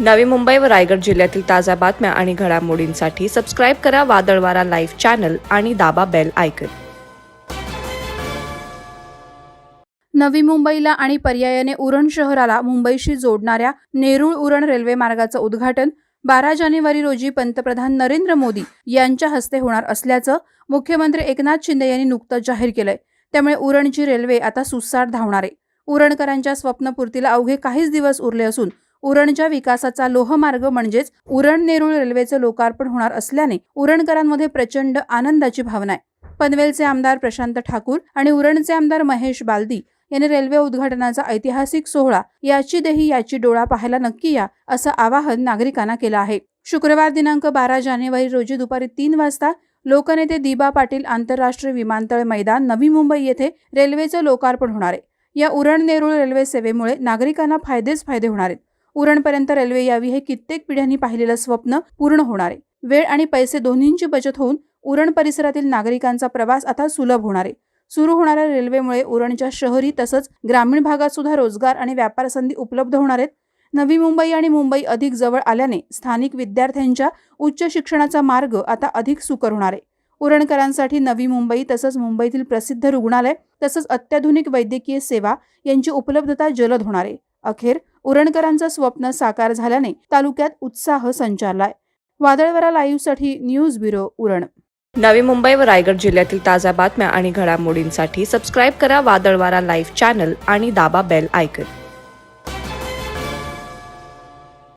नवी मुंबई व रायगड जिल्ह्यातील ताज्या बातम्या आणि घडामोडींसाठी सबस्क्राईब करा वादळवारा लाईव्ह चॅनल आणि दाबा बेल आयकन नवी मुंबईला आणि पर्यायाने उरण शहराला मुंबईशी जोडणाऱ्या नेरूळ उरण रेल्वे मार्गाचं उद्घाटन बारा जानेवारी रोजी पंतप्रधान नरेंद्र मोदी यांच्या हस्ते होणार असल्याचं मुख्यमंत्री एकनाथ शिंदे यांनी नुकतंच जाहीर केलंय. त्यामुळे उरणची रेल्वे आता सुसाट धावणार आहे. उरणकरांच्या स्वप्नपूर्तीला अवघे काहीच दिवस उरले असून उरणच्या विकासाचा लोहमार्ग म्हणजेच उरण नेरूळ रेल्वेचं लोकार्पण होणार असल्याने उरणकरांमध्ये प्रचंड आनंदाची भावना आहे. पनवेलचे आमदार प्रशांत ठाकूर आणि उरणचे आमदार महेश बालदी यांनी रेल्वे उद्घाटनाचा ऐतिहासिक सोहळा याची देही याची डोळा पाहायला नक्की या असं आवाहन नागरिकांना केलं आहे. शुक्रवार दिनांक बारा जानेवारी रोजी दुपारी तीन वाजता लोकनेते दिबा पाटील आंतरराष्ट्रीय विमानतळ मैदान नवी मुंबई येथे रेल्वेचं लोकार्पण होणार आहे. या उरण नेरूळ रेल्वे सेवेमुळे नागरिकांना फायदेच फायदे होणार आहेत. उरणपर्यंत रेल्वे यावी हे कित्येक पिढ्यांनी पाहिलेलं स्वप्न पूर्ण होणार आहे. वेळ आणि पैसे दोन्हींची बचत होऊन उरण परिसरातील नागरिकांचा प्रवास आता सुलभ होणार आहे. सुरू होणाऱ्या रेल्वेमुळे उरणच्या शहरी तसंच ग्रामीण भागात सुद्धा रोजगार आणि व्यापार संधी उपलब्ध होणार आहेत. नवी मुंबई आणि मुंबई अधिक जवळ आल्याने स्थानिक विद्यार्थ्यांच्या उच्च शिक्षणाचा मार्ग आता अधिक सुकर होणार आहे. उरणकरांसाठी नवी मुंबई तसंच मुंबईतील प्रसिद्ध रुग्णालय तसंच अत्याधुनिक वैद्यकीय सेवा यांची उपलब्धता जलद होणार आहे. अखेर उरणकरांचं स्वप्न साकार झाल्याने तालुक्यात उत्साह संचारलाय. वादळवरा लाईव्हसाठी न्यूज ब्युरो उरण. नवी मुंबई व रायगड जिल्ह्यातील ताज्या बातम्या आणि घडामोडींसाठी सबस्क्राईब करा वादळवारा लाईव्ह चॅनल आणि दाबा बेल आयकन